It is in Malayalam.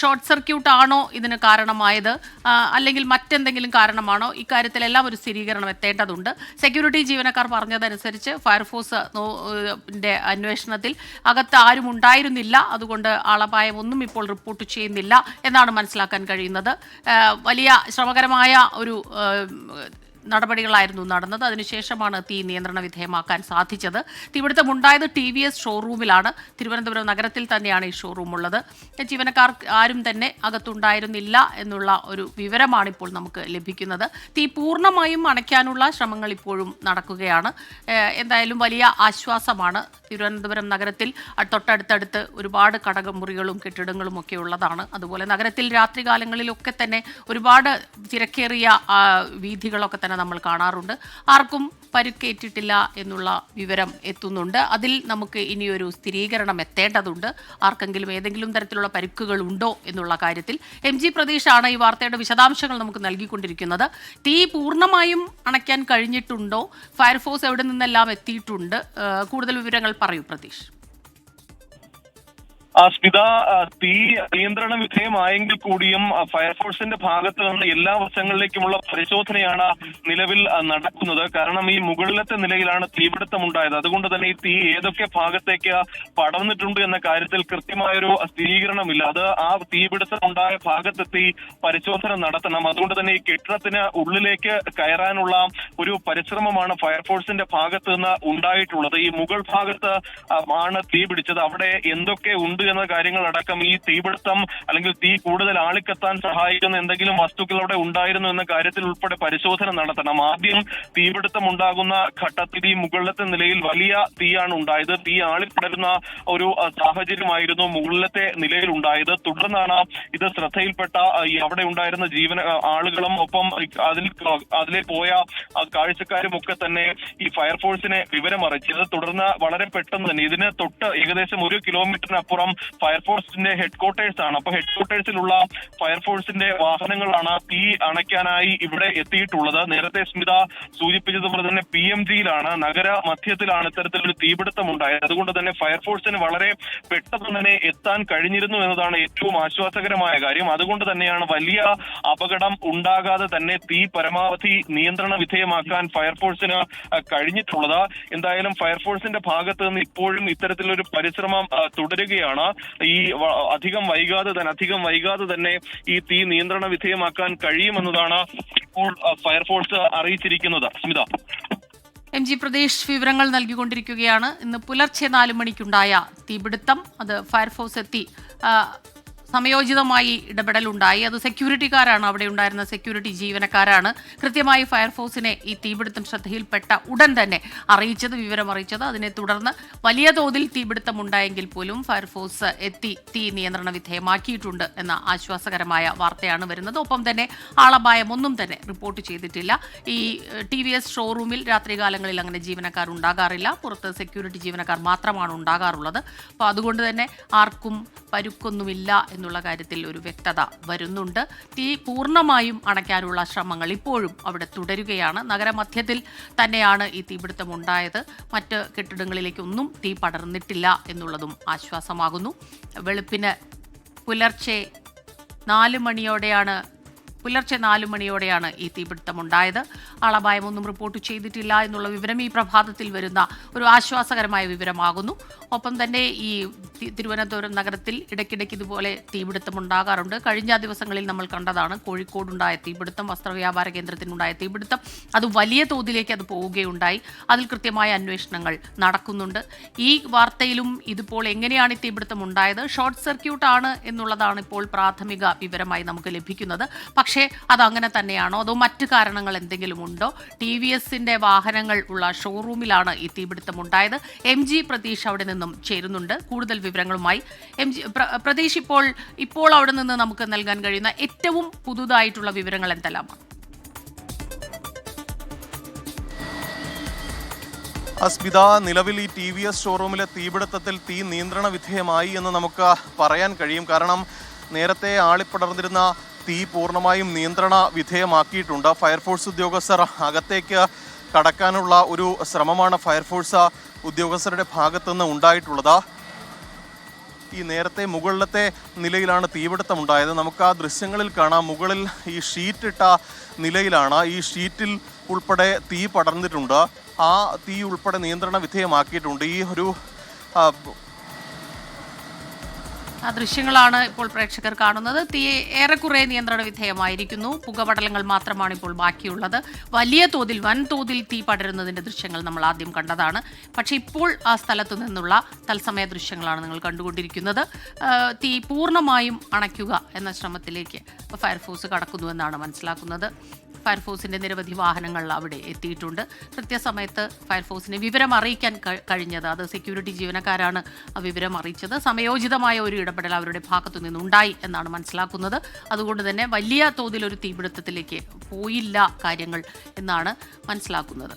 ഷോർട്ട് സർക്യൂട്ട് ആണോ ഇതിന് കാരണമായത്? അല്ലെങ്കിൽ മറ്റെന്തെങ്കിലും കാരണമാണോ? ഇക്കാര്യത്തിലെല്ലാം ഒരു സ്ഥിരീകരണം എത്തേണ്ടതുണ്ട്. സെക്യൂരിറ്റി ജീവനക്കാർ പറഞ്ഞതനുസരിച്ച് ഫയർഫോഴ്സ് അന്വേഷണത്തിൽ അകത്ത് ആരും ഉണ്ടായിരുന്നില്ല. അതുകൊണ്ട് ആളപായം ഒന്നും ഇപ്പോൾ റിപ്പോർട്ട് ചെയ്യുന്നില്ല എന്നാണ് മനസ്സിലാക്കാൻ കഴിയുന്നത്. വലിയ ശ്രമകരമായ ഒരു നടപടികളായിരുന്നു നടന്നത്. അതിനുശേഷമാണ് തീ നിയന്ത്രണ വിധേയമാക്കാൻ സാധിച്ചത്. തീപിടുത്തം ഉണ്ടായത് ടി വി എസ് ഷോറൂമിലാണ്. തിരുവനന്തപുരം നഗരത്തിൽ തന്നെയാണ് ഈ ഷോറൂം ഉള്ളത് ജീവനക്കാർ ആരും തന്നെ അകത്തുണ്ടായിരുന്നില്ല എന്നുള്ള ഒരു വിവരമാണ് ഇപ്പോൾ നമുക്ക് ലഭിക്കുന്നത്. തീ പൂർണമായും അണയ്ക്കാനുള്ള ശ്രമങ്ങൾ ഇപ്പോഴും നടക്കുകയാണ്. എന്തായാലും വലിയ ആശ്വാസമാണ് തിരുവനന്തപുരം നഗരത്തിൽ. തൊട്ടടുത്തടുത്ത് ഒരുപാട് കടകമുറികളും കെട്ടിടങ്ങളും ഒക്കെ ഉള്ളതാണ്. അതുപോലെ നഗരത്തിൽ രാത്രികാലങ്ങളിലൊക്കെ തന്നെ ഒരുപാട് തിരക്കേറിയ വീഥികളൊക്കെ തന്നെ നമ്മൾ കാണാറുണ്ട്. ആർക്കും പരുക്കേറ്റിട്ടില്ല എന്നുള്ള വിവരം എത്തുന്നുണ്ട്. അതിൽ നമുക്ക് ഇനിയൊരു സ്ഥിരീകരണം എത്തേണ്ടതുണ്ട്. ആർക്കെങ്കിലും ഏതെങ്കിലും തരത്തിലുള്ള പരുക്കുകൾ ഉണ്ടോ എന്നുള്ള കാര്യത്തിൽ എം ജി പ്രതീഷാണ് ഈ വാർത്തയുടെ വിശദാംശങ്ങൾ നമുക്ക് നൽകിക്കൊണ്ടിരിക്കുന്നത്. തീ പൂർണമായും അണയ്ക്കാൻ കഴിഞ്ഞിട്ടുണ്ടോ? ഫയർഫോഴ്സ് എവിടെ നിന്നെല്ലാം എത്തിയിട്ടുണ്ട്? കൂടുതൽ വിവരങ്ങൾ പറയൂ പ്രതീഷ്. സ്മിത തീ നിയന്ത്രണ വിധേയമായെങ്കിൽ കൂടിയും ഫയർഫോഴ്സിന്റെ ഭാഗത്ത് നിന്ന് എല്ലാ വശങ്ങളിലേക്കുമുള്ള പരിശോധനയാണ് നിലവിൽ നടക്കുന്നത്. കാരണം ഈ മുകളിലത്തെ നിലയിലാണ് തീപിടുത്തം ഉണ്ടായത് അതുകൊണ്ട് തന്നെ ഈ തീ ഏതൊക്കെ ഭാഗത്തേക്ക് പടർന്നിട്ടുണ്ട് എന്ന കാര്യത്തിൽ കൃത്യമായൊരു സ്ഥിരീകരണമില്ല. അത് ആ തീപിടുത്തം ഉണ്ടായ ഭാഗത്തെത്തി പരിശോധന നടത്തണം. അതുകൊണ്ട് തന്നെ ഈ കെട്ടിടത്തിന് ഉള്ളിലേക്ക് കയറാനുള്ള ഒരു പരിശ്രമമാണ് ഫയർഫോഴ്സിന്റെ ഭാഗത്ത് നിന്ന് ഉണ്ടായിട്ടുള്ളത്. ഈ മുകൾ ഭാഗത്ത് ആണ് തീ പിടിച്ചത്. അവിടെ എന്തൊക്കെ ഉണ്ട് എന്ന കാര്യങ്ങളടക്കം ഈ തീപിടുത്തം അല്ലെങ്കിൽ തീ കൂടുതൽ ആളിക്കെത്താൻ സഹായിക്കുന്ന എന്തെങ്കിലും വസ്തുക്കൾ അവിടെ ഉണ്ടായിരുന്നു എന്ന കാര്യത്തിൽ ഉൾപ്പെടെ പരിശോധന നടത്തണം. ആദ്യം തീപിടുത്തം ഉണ്ടാകുന്ന ഘട്ടത്തിൽ ഈ മുകളിലത്തെ നിലയിൽ വലിയ തീയാണ് ഉണ്ടായത്. തീ ആളിപ്പടരുന്ന ഒരു സാഹചര്യമായിരുന്നു മുകളിലത്തെ നിലയിൽ ഉണ്ടായത്. തുടർന്നാണ് ഇത് ശ്രദ്ധയിൽപ്പെട്ട അവിടെ ഉണ്ടായിരുന്ന ജീവന ആളുകളും ഒപ്പം അതിൽ അതിലെ പോയ കാഴ്ചക്കാരും ഒക്കെ തന്നെ ഈ ഫയർഫോഴ്സിനെ വിവരമറിച്ചത് തുടർന്ന് വളരെ പെട്ടെന്ന് തന്നെ ഇതിന് തൊട്ട് ഏകദേശം ഒരു കിലോമീറ്ററിനപ്പുറം ഫയർഫോഴ്സിന്റെ ഹെഡ്ക്വാർട്ടേഴ്സ് ആണ്. അപ്പൊ ഹെഡ്ക്വാർട്ടേഴ്സിലുള്ള ഫയർഫോഴ്സിന്റെ വാഹനങ്ങളാണ് തീ അണയ്ക്കാനായി ഇവിടെ എത്തിയിട്ടുള്ളത്. നേരത്തെ സ്മിത സൂചിപ്പിച്ചതുപോലെ തന്നെ പി എം ജിയിലാണ് നഗര മധ്യത്തിലാണ് ഇത്തരത്തിലൊരു തീപിടുത്തം ഉണ്ടായത് അതുകൊണ്ട് തന്നെ ഫയർഫോഴ്സിന് വളരെ പെട്ടെന്ന് തന്നെ എത്താൻ കഴിഞ്ഞിരുന്നു എന്നതാണ് ഏറ്റവും ആശ്വാസകരമായ കാര്യം. അതുകൊണ്ട് തന്നെയാണ് വലിയ അപകടം ഉണ്ടാകാതെ തന്നെ തീ പരമാവധി നിയന്ത്രണ വിധേയമാക്കാൻ ഫയർഫോഴ്സിന് കഴിഞ്ഞിട്ടുള്ളത്. എന്തായാലും ഫയർഫോഴ്സിന്റെ ഭാഗത്ത് നിന്ന് ഇപ്പോഴും ഇത്തരത്തിലൊരു പരിശ്രമം തുടരുകയാണ്. ഈ അധികം വൈകാതെ തന്നെ അധികം വൈകാതെ തന്നെ ഈ തീ നിയന്ത്രണ വിധേയമാക്കാൻ കഴിയുമെന്നതാണ് ഇപ്പോൾ ഫയർഫോഴ്സ് അറിയിച്ചിരിക്കുന്നത്. സ്മിത. എം ജി പ്രദേശ് വിവരങ്ങൾ നൽകിക്കൊണ്ടിരിക്കുകയാണ്. ഇന്ന് പുലർച്ചെ നാല് മണിക്കുണ്ടായ തീപിടുത്തം. അത് ഫയർഫോഴ്സ് എത്തി സമയോചിതമായി ഇടപെടലുണ്ടായി. അത് സെക്യൂരിറ്റിക്കാരാണ്. അവിടെ ഉണ്ടായിരുന്ന സെക്യൂരിറ്റി ജീവനക്കാരാണ് കൃത്യമായി ഫയർഫോഴ്സിനെ ഈ തീപിടുത്തം ശ്രദ്ധയിൽപ്പെട്ട ഉടൻ തന്നെ അറിയിച്ചത് വിവരം അറിയിച്ചത്. അതിനെ തുടർന്ന് വലിയ തോതിൽ തീപിടുത്തം ഉണ്ടായെങ്കിൽ പോലും ഫയർഫോഴ്സ് എത്തി തീ നിയന്ത്രണ വിധേയമാക്കിയിട്ടുണ്ട് എന്ന ആശ്വാസകരമായ വാർത്തയാണ് വരുന്നത്. ഒപ്പം തന്നെ ആളപായം ഒന്നും തന്നെ റിപ്പോർട്ട് ചെയ്തിട്ടില്ല. ഈ ടി വി എസ് ഷോറൂമിൽ രാത്രികാലങ്ങളിൽ അങ്ങനെ ജീവനക്കാർ ഉണ്ടാകാറില്ല. പുറത്ത് സെക്യൂരിറ്റി ജീവനക്കാർ മാത്രമാണ് ഉണ്ടാകാറുള്ളത്. അപ്പോൾ അതുകൊണ്ട് തന്നെ ആർക്കും പരുക്കൊന്നുമില്ല എന്നുള്ള കാര്യത്തിൽ ഒരു വ്യക്തത വരുന്നുണ്ട്. തീ പൂർണമായും അണയ്ക്കാനുള്ള ശ്രമങ്ങൾ ഇപ്പോഴും അവിടെ തുടരുകയാണ്. നഗരമധ്യത്തിൽ തന്നെയാണ് ഈ തീപിടുത്തം ഉണ്ടായത് മറ്റ് കെട്ടിടങ്ങളിലേക്കൊന്നും തീ പടർന്നിട്ടില്ല എന്നുള്ളതും ആശ്വാസമാകുന്നു. വെളുപ്പിന് പുലർച്ചെ നാല് മണിയോടെയാണ് പുലർച്ചെ നാലു മണിയോടെയാണ് ഈ തീപിടുത്തം ഉണ്ടായത് ആളപായമൊന്നും റിപ്പോർട്ട് ചെയ്തിട്ടില്ല എന്നുള്ള വിവരം ഈ പ്രഭാതത്തിൽ വരുന്ന ഒരു ആശ്വാസകരമായ വിവരമാകുന്നു. ഒപ്പം തന്നെ ഈ തിരുവനന്തപുരം നഗരത്തിൽ ഇടയ്ക്കിടയ്ക്ക് ഇതുപോലെ തീപിടുത്തം ഉണ്ടാകാറുണ്ട് കഴിഞ്ഞ ദിവസങ്ങളിൽ നമ്മൾ കണ്ടതാണ് കോഴിക്കോടുണ്ടായ തീപിടുത്തം വസ്ത്രവ്യാപാര കേന്ദ്രത്തിനുണ്ടായ തീപിടുത്തം. അത് വലിയ തോതിലേക്ക് അത് പോവുകയുണ്ടായി. അതിൽ കൃത്യമായ അന്വേഷണങ്ങൾ നടക്കുന്നുണ്ട്. ഈ വാർത്തയിലും ഇതിപ്പോൾ എങ്ങനെയാണ് ഈ തീപിടുത്തം ഉണ്ടായത് ഷോർട്ട് സർക്യൂട്ട് ആണ് എന്നുള്ളതാണ് ഇപ്പോൾ പ്രാഥമിക വിവരമായി നമുക്ക് ലഭിക്കുന്നത്. പക്ഷേ അത് അങ്ങനെ തന്നെയാണോ? അതോ മറ്റു കാരണങ്ങൾ എന്തെങ്കിലും ഉണ്ടോ? ടി വി എസിന്റെ വാഹനങ്ങൾ ഉള്ള ഷോറൂമിലാണ് ഈ തീപിടുത്തം ഉണ്ടായത്. എം ജി പ്രതീഷ് അവിടെ നിന്നും ചേരുന്നുണ്ട്. കൂടുതൽ വിവരങ്ങളുമായി എം ജി പ്രതീഷ് ഇപ്പോൾ ഇപ്പോൾ അവിടെ നിന്ന് നമുക്ക് നൽകാൻ കഴിയുന്ന ഏറ്റവും പുതുതായിട്ടുള്ള വിവരങ്ങൾ എന്തെല്ലാമാണ്? അസ്മിത നിലവിൽ ഈ ടി വി എസ് ഷോറൂമിലെ തീപിടുത്തത്തിൽ തീ നിയന്ത്രണ വിധേയമായി എന്ന് നമുക്ക് പറയാൻ കഴിയും. കാരണം നേരത്തെ ആളിപ്പടർന്നിരുന്ന തീ പൂർണമായും നിയന്ത്രണ വിധേയമാക്കിയിട്ടുണ്ട്. ഫയർഫോഴ്സ് ഉദ്യോഗസ്ഥർ അകത്തേക്ക് കടക്കാനുള്ള ഒരു ശ്രമമാണ് ഫയർഫോഴ്സ് ഉദ്യോഗസ്ഥരുടെ ഭാഗത്തുനിന്ന് ഉണ്ടായിട്ടുള്ളത്. ഈ നേരത്തെ മുകളിലത്തെ നിലയിലാണ് തീപിടുത്തം ഉണ്ടായത്. നമുക്ക് ആ ദൃശ്യങ്ങളിൽ കാണാം. മുകളിൽ ഈ ഷീറ്റിട്ട നിലയിലാണ് ഈ ഷീറ്റിൽ ഉൾപ്പെടെ തീ പടർന്നിട്ടുണ്ട്. ആ തീ ഉൾപ്പെടെ നിയന്ത്രണ വിധേയമാക്കിയിട്ടുണ്ട്. ഈ ഒരു ആ, ദൃശ്യങ്ങളാണ് ഇപ്പോൾ പ്രേക്ഷകർ കാണുന്നത്. തീ ഏറെക്കുറെ നിയന്ത്രണ വിധേയമായിരിക്കുന്നു. പുകപടലങ്ങൾ മാത്രമാണ് ഇപ്പോൾ ബാക്കിയുള്ളത്. വലിയ തോതിൽ വൻതോതിൽ തീ പടരുന്നതിന്റെ ദൃശ്യങ്ങൾ നമ്മൾ ആദ്യം കണ്ടതാണ്. പക്ഷേ ഇപ്പോൾ ആ സ്ഥലത്തു നിന്നുള്ള തത്സമയ ദൃശ്യങ്ങളാണ് നിങ്ങൾ കണ്ടുകൊണ്ടിരിക്കുന്നത്. തീ പൂർണമായും അണയ്ക്കുക എന്ന ശ്രമത്തിലേക്ക് ഫയർഫോഴ്സ് കടക്കുന്നുവെന്നാണ് മനസ്സിലാക്കുന്നത്. ഫയർഫോഴ്സിന്റെ നിരവധി വാഹനങ്ങൾ അവിടെ എത്തിയിട്ടുണ്ട്. കൃത്യസമയത്ത് ഫയർഫോഴ്സിനെ വിവരം അറിയിക്കാൻ കഴിഞ്ഞത് അത് സെക്യൂരിറ്റി ജീവനക്കാരാണ് വിവരം അറിയിച്ചത്. സമയോചിതമായ ഒരു ഇടപെടൽ അവരുടെ ഭാഗത്തു നിന്നുണ്ടായി എന്നാണ് മനസ്സിലാക്കുന്നത്. അതുകൊണ്ട് തന്നെ വലിയ തോതിൽ ഒരു തീപിടുത്തത്തിലേക്ക് പോയില്ല കാര്യങ്ങൾ എന്നാണ് മനസ്സിലാക്കുന്നത്.